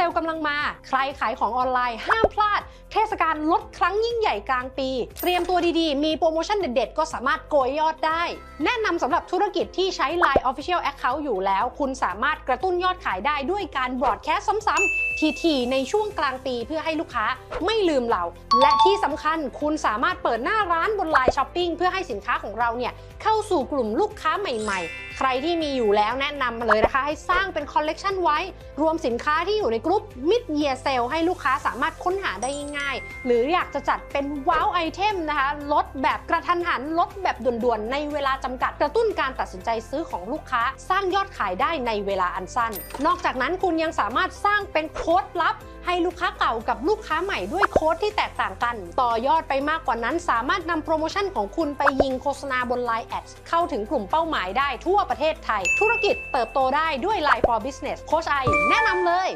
ซลกำลังมา ใครขายของออนไลน์ห้ามพลาด เทศกาลลดครั้งยิ่งใหญ่กลางปี เตรียมตัวดีๆ มีโปรโมชั่นเด็ดๆ ก็สามารถโกยยอดได้ แนะนำสำหรับธุรกิจที่ใช้ Line Official Account อยู่แล้ว คุณสามารถกระตุ้นยอดขายได้ด้วยการบรอดแคสซ้ำๆทีๆในช่วงกลางปีเพื่อให้ลูกค้าไม่ลืมเรา และที่สำคัญคุณสามารถเปิดหน้าร้านบน Line Shopping เพื่อให้สินค้าของเราเนี่ยเข้าสู่กลุ่มลูกค้าใหม่ๆ ใครที่มีอยู่แล้วแนะนำมาเลยนะคะ ให้สร้างเป็นคอลเลกชันไว้ รวมสินค้าที่อยู่ในกลุ่ม Mid Year Sale ให้ลูกค้าสามารถค้นหาได้ง่ายๆ หรืออยากจะจัดเป็นว้าวไอเทมนะคะ ลดแบบกระทันหัน ลดแบบด่วนๆ ในเวลาจำกัดกระตุ้นการตัดสินใจซื้อของลูกค้า สร้างยอดขายได้ในเวลาอันสั้น นอกจากนั้นคุณยังสามารถสร้างเป็นโค้ดลับให้ลูกค้าเก่ากับลูกค้าใหม่ด้วยโค้ดที่แตกต่างกัน ต่อยอดไปมากกว่านั้น สามารถนำโปรโมชั่นของคุณไปยิงโฆษณาบน Line Ads เข้าถึงกลุ่มเป้าหมายได้ทั่วประเทศไทย ธุรกิจเติบโตได้ด้วย Line for Business โคชไอแนะนำเลย